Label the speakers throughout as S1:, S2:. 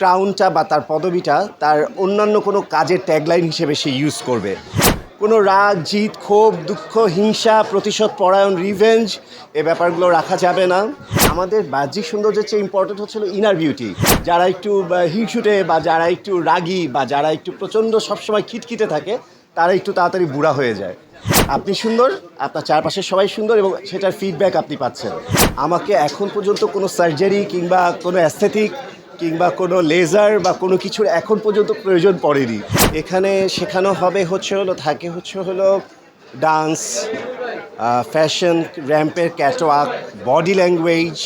S1: ক্রাউনটা বা তার পদবিটা তার অন্যান্য কোনো কাজের ট্যাগলাইন হিসেবে সে ইউজ করবে। কোনো রাগ জিত ক্ষোভ, দুঃখ, হিংসা, প্রতিশোধ, পরায়ণ রিভেঞ্জ এ ব্যাপারগুলো রাখা যাবে না। আমাদের বাহ্যিক সৌন্দর্যের চেয়ে ইম্পর্টেন্ট হচ্ছিল ইনার বিউটি যারা একটু হিংসুটে, বা যারা একটু রাগী, বা যারা একটু প্রচণ্ড সবসময় খিটখিটে থাকে, তারা একটু তাড়াতাড়ি বুড়া হয়ে যায়। আপনি সুন্দর, আপনার চারপাশের সবাই সুন্দর এবং সেটার ফিডব্যাক আপনি পাচ্ছেন। আমাকে এখন পর্যন্ত কোনো সার্জারি কিংবা কোনো অ্যাস্থেটিক কিংবা কোনো লেজার বা কোনো কিছুর এখন পর্যন্ত প্রয়োজন পড়েনি। এখানে শেখানো হবে হচ্ছে হলো, থাকে হচ্ছে হলো dance fashion র্যাম্পের catwalk body language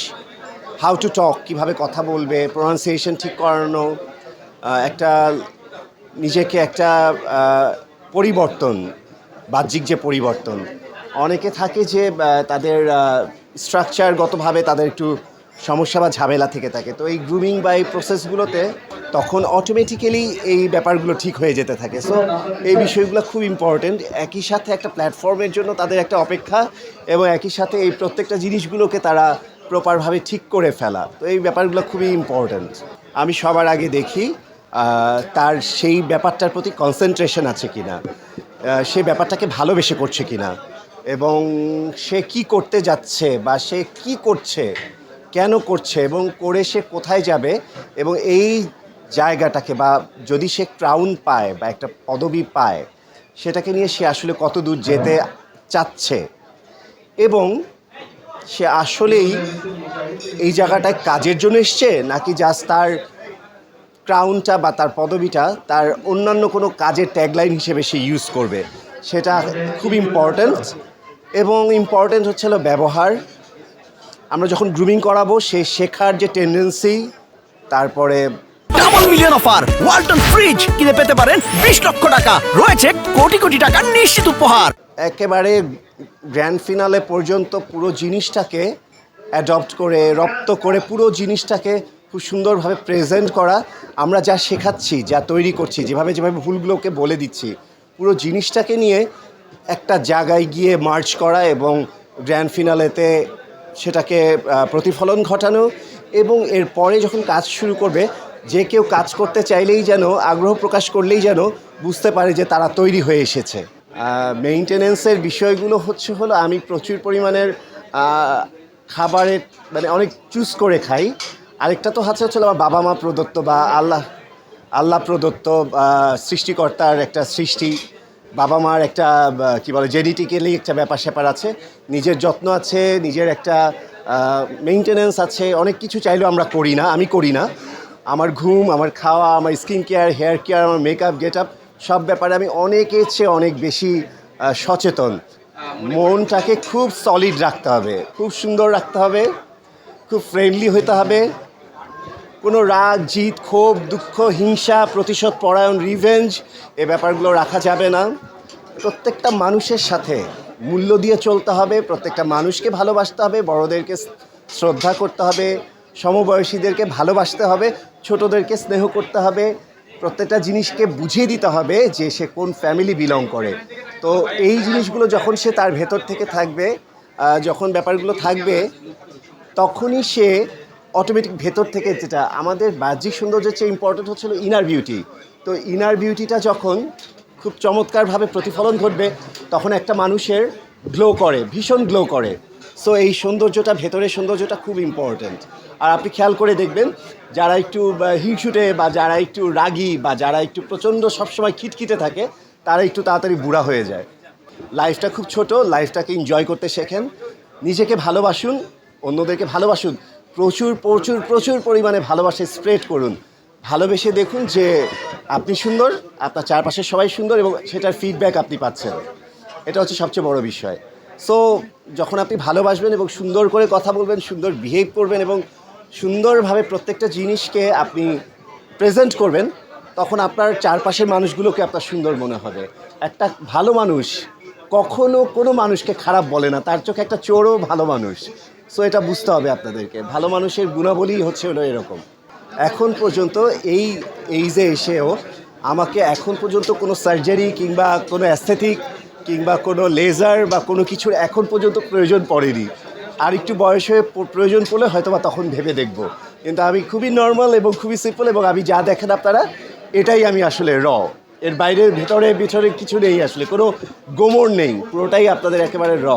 S1: how to talk কীভাবে কথা বলবে প্রোনাউন্সিয়েশন ঠিক করানো একটা নিজেকে একটা পরিবর্তন, বাহ্যিক যে পরিবর্তন। অনেকে থাকে যে তাদের স্ট্রাকচারগতভাবে তাদের একটু সমস্যা বা ঝামেলা থেকে থাকে। তো এই গ্রুমিং বা এই প্রসেসগুলোতে তখন অটোমেটিক্যালি এই ব্যাপারগুলো ঠিক হয়ে যেতে থাকে। সো এই বিষয়গুলো খুব ইম্পর্টেন্ট একই সাথে একটা প্ল্যাটফর্মের জন্য তাদের একটা অপেক্ষা এবং একই সাথে এই প্রত্যেকটা জিনিসগুলোকে তারা প্রপারভাবে ঠিক করে ফেলা। তো এই ব্যাপারগুলো খুবই ইম্পর্ট্যান্ট আমি সবার আগে দেখি তার সেই ব্যাপারটার প্রতি কনসেন্ট্রেশন আছে কি না সেই ব্যাপারটাকে ভালোবেসে করছে কি না এবং সে কি করতে যাচ্ছে বা সে কি করছে কেন করছে এবং করে সে কোথায় যাবে এবং এই জায়গাটাকে বা যদি সে ক্রাউন পায় বা একটা পদবি পায়, সেটাকে নিয়ে সে আসলে কত দূর যেতে চাচ্ছে? এবং সে আসলেই এই জায়গাটায় কাজের জন্য এসছে নাকি জাস্ট তার ক্রাউনটা বা তার পদবিটা তার অন্যান্য কোনো কাজের ট্যাগলাইন হিসেবে সে ইউজ করবে? সেটা খুব ইম্পর্ট্যান্ট এবং ইম্পর্ট্যান্ট হচ্ছে ব্যবহার। আমরা যখন গ্রুমিং করাবো সে শেখার যে টেন্ডেন্সি তারপরে
S2: double million offer Walton fridge কিনে পেতে পারেন বিশ লক্ষ টাকা। রয়েছে কোটি কোটি টাকার নিশ্চিত উপহার।
S1: একেবারে গ্র্যান্ড ফিনালে পর্যন্ত পুরো জিনিসটাকে অ্যাডপ্ট করে রপ্ত করে পুরো জিনিসটাকে খুব সুন্দরভাবে প্রেজেন্ট করা। আমরা যা শেখাচ্ছি যা তৈরি করছি যেভাবে যেভাবে ভুলগুলোকে বলে দিচ্ছি পুরো জিনিসটাকে নিয়ে একটা জায়গায় গিয়ে মার্চ করা এবং গ্র্যান্ড ফিনালেতে সেটাকে প্রতিফলন ঘটানো এবং এরপরে যখন কাজ শুরু করবে, যে কেউ কাজ করতে চাইলেই যেন, আগ্রহ প্রকাশ করলেই যেন বুঝতে পারে যে তারা তৈরি হয়ে এসেছে। মেইনটেনেন্সের বিষয়গুলো হচ্ছে হলো, আমি প্রচুর পরিমাণের খাবারের মানে অনেক চুজ করে খাই। আরেকটা তো হচ্ছে হচ্ছে আমার বাবা মা প্রদত্ত বা আল্লাহ আল্লাহ প্রদত্ত সৃষ্টিকর্তার একটা সৃষ্টি। বাবা মার একটা কি বলে জেনেটিক্যালি একটা ব্যাপার স্যাপার আছে। নিজের যত্ন আছে নিজের একটা মেনটেনেন্স আছে অনেক কিছু চাইলেও আমরা করি না আমি করি না। আমার ঘুম আমার খাওয়া আমার স্কিন কেয়ার হেয়ার কেয়ার আমার মেকআপ গেট আপ সব ব্যাপারে আমি অনেকের চেয়ে অনেক বেশি সচেতন। মনটাকে খুব সলিড রাখতে হবে খুব সুন্দর রাখতে হবে খুব ফ্রেন্ডলি হতে হবে কোনো রাগ জিত ক্ষোভ, দুঃখ, হিংসা, প্রতিশোধ, পরায়ণ রিভেঞ্জ এ ব্যাপারগুলো রাখা যাবে না। প্রত্যেকটা মানুষের সাথে মূল্য দিয়ে চলতে হবে, প্রত্যেকটা মানুষকে ভালোবাসতে হবে, বড়দেরকে শ্রদ্ধা করতে হবে, সমবয়সীদেরকে ভালোবাসতে হবে, ছোটদেরকে স্নেহ করতে হবে, প্রত্যেকটা জিনিসকে বুঝিয়ে দিতে হবে যে সে কোন ফ্যামিলি বিলং করে। তো এই জিনিসগুলো যখন সে তার ভেতর থেকে থাকবে যখন ব্যাপারগুলো থাকবে, তখনই সে অটোমেটিক ভেতর থেকে যেটা আমাদের বাহ্যিক সৌন্দর্যের চেয়ে ইম্পর্টেন্ট হচ্ছিল ইনার বিউটি তো ইনার বিউটিটা যখন খুব চমৎকারভাবে প্রতিফলন ঘটবে, তখন একটা মানুষের গ্লো করে, ভীষণ গ্লো করে। সো এই সৌন্দর্যটা, ভেতরের সৌন্দর্যটা খুব ইম্পর্ট্যান্ট আর আপনি খেয়াল করে দেখবেন, যারা একটু হিংসুটে বা যারা একটু রাগী বা যারা একটু প্রচণ্ড সবসময় খিটখিটে থাকে, তারা একটু তাড়াতাড়ি বুড়া হয়ে যায়। লাইফটা খুব ছোট লাইফটাকে এনজয় করতে শেখেন। নিজেকে ভালোবাসুন, অন্যদেরকে ভালোবাসুন। প্রচুর প্রচুর প্রচুর পরিমাণে ভালোবাসে স্প্রেড করুন। ভালোবেসে দেখুন যে আপনি সুন্দর, আপনার চারপাশের সবাই সুন্দর এবং সেটার ফিডব্যাক আপনি পাচ্ছেন। এটা হচ্ছে সবচেয়ে বড় বিষয়। সো যখন আপনি ভালোবাসবেন এবং সুন্দর করে কথা বলবেন, সুন্দর বিহেভ করবেন এবং সুন্দরভাবে প্রত্যেকটা জিনিসকে আপনি প্রেজেন্ট করবেন, তখন আপনার চারপাশের মানুষগুলোকে আপনার সুন্দর মনে হবে। একটা ভালো মানুষ কখনো কোনো মানুষকে খারাপ বলে না। তার চোখে একটা চোরও ভালো মানুষ। সো এটা বুঝতে হবে আপনাদেরকে। ভালো মানুষের গুণাবলী হচ্ছে হলো এরকম। এখন পর্যন্ত এই এই যে এসেও আমাকে এখন পর্যন্ত কোনো সার্জারি কিংবা কোনো অ্যাস্থেটিক কিংবা কোনো লেজার বা কোনো কিছুর এখন পর্যন্ত প্রয়োজন পড়েনি। আর একটু বয়স হয়ে প্রয়োজন পড়লে হয়তো বা তখন ভেবে দেখব। কিন্তু আমি খুবই নর্মাল এবং খুবই সিম্পল এবং আমি যা দেখেন আপনারা, এটাই আমি আসলে র এর বাইরের ভেতরে, ভিতরে কিছু নেই আসলে। কোনো গোমর নেই। পুরোটাই আপনাদের একেবারে র